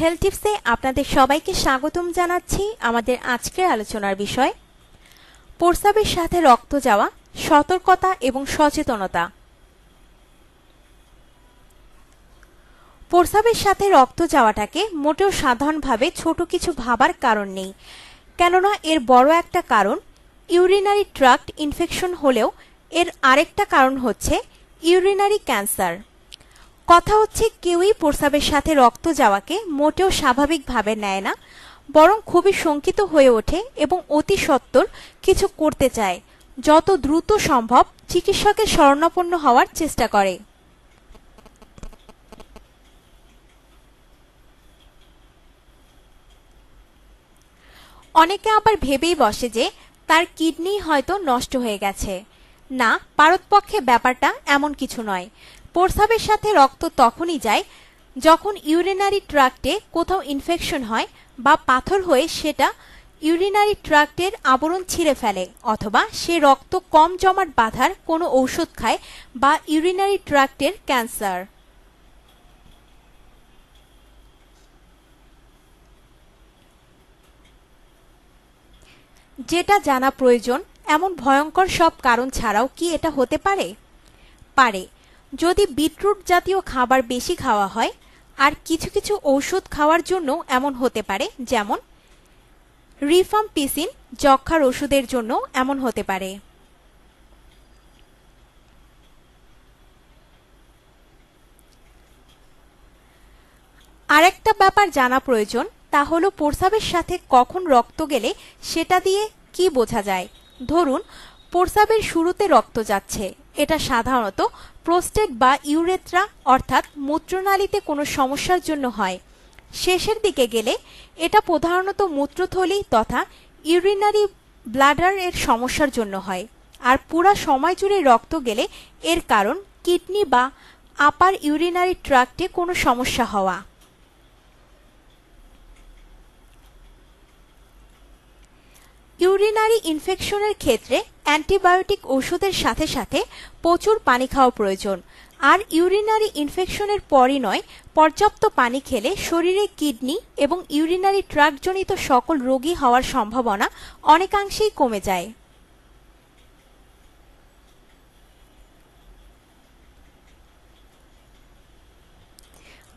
Health টিপসে আপনাদের সবাইকে স্বাগতম জানাচ্ছি আমাদের আজকের আলোচনার বিষয়। প্রস্রাবের সাথে রক্ত যাওয়া, সতর্কতা এবং সচেতনতা। প্রস্রাবের সাথে রক্ত যাওয়াটাকে মোটেও সাধারণভাবে ছোট কিছু ভাবার কারণ নেই। কেননা এর বড় একটা কারণ ইউরিনারি ট্রাক্ট ইনফেকশন হলেও এর আরেকটা কারণ হচ্ছে ইউরিনারি ক্যান্সার কথা হচ্ছে কেউই প্রস্রাবের সাথে রক্ত যাওয়াকে মোটেও স্বাভাবিকভাবে নেয় না, বরং খুবই শঙ্কিত হয়ে ওঠে এবং অতি সত্বর কিছু করতে চায়, যত দ্রুত সম্ভব চিকিৎসকের শরণাপন্ন হওয়ার চেষ্টা করে। অনেকে আবার ভেবেই বসে যে তার কিডনি হয়তো নষ্ট হয়ে গেছে। না, পারতপক্ষে ব্যাপারটা এমন কিছু নয়। প্রস্রাবের সাথে রক্ত তখনই যায় যখন ইউরিনারি ট্রাক্টে কোথাও ইনফেকশন হয় বা পাথর হয়ে সেটা ইউরিনারি ট্রাক্টের আবরণ ছিঁড়ে ফেলে অথবা সে রক্ত কম জমাট বাঁধার কোনো ঔষধ খায় বা ইউরিনারি ট্রাক্টের ক্যান্সার যেটা জানা প্রয়োজন, এমন ভয়ঙ্কর সব কারণ ছাড়াও কি এটা হতে পারে? পারে। যদি বিটরুট জাতীয় খাবার বেশি খাওয়া হয়, আর কিছু কিছু ঔষধ খাওয়ার জন্য এমন হতে পারে, যেমন রিফাম্পিসিন যক্ষার ওষুধের জন্য এমন হতে পারে। আরেকটা ব্যাপার জানা প্রয়োজন, তা হলো প্রস্রাবের সাথে কখন রক্ত গেলে সেটা দিয়ে কি বোঝা যায়? ধরুন, প্রস্রাবের শুরুতে রক্ত যাচ্ছে এটা সাধারণত প্রোস্টেট বা ইউরেথ্রা অর্থাৎ মূত্রনালীতে কোনো সমস্যার জন্য হয়। শেষের দিকে গেলে এটা প্রধানত মূত্রথলি তথা ইউরিনারি ব্লাডার এর সমস্যার জন্য হয়। আর পুরা সময় জুড়ে রক্ত গেলে এর কারণ কিডনি বা আপার ইউরিনারি ট্রাক্টে কোনো সমস্যা হওয়া। ইউরিনারি ইনফেকশনের ক্ষেত্রে অ্যান্টিবায়োটিক ওষুধের সাথে সাথে প্রচুর পানি খাওয়া প্রয়োজন। আর ইউরিনারি ইনফেকশনের পরই নয়, পর্যাপ্ত পানি খেলে শরীরে কিডনি এবং ইউরিনারি ট্রাকজনিত সকল রোগী হওয়ার সম্ভাবনা অনেকাংশেই কমে যায়।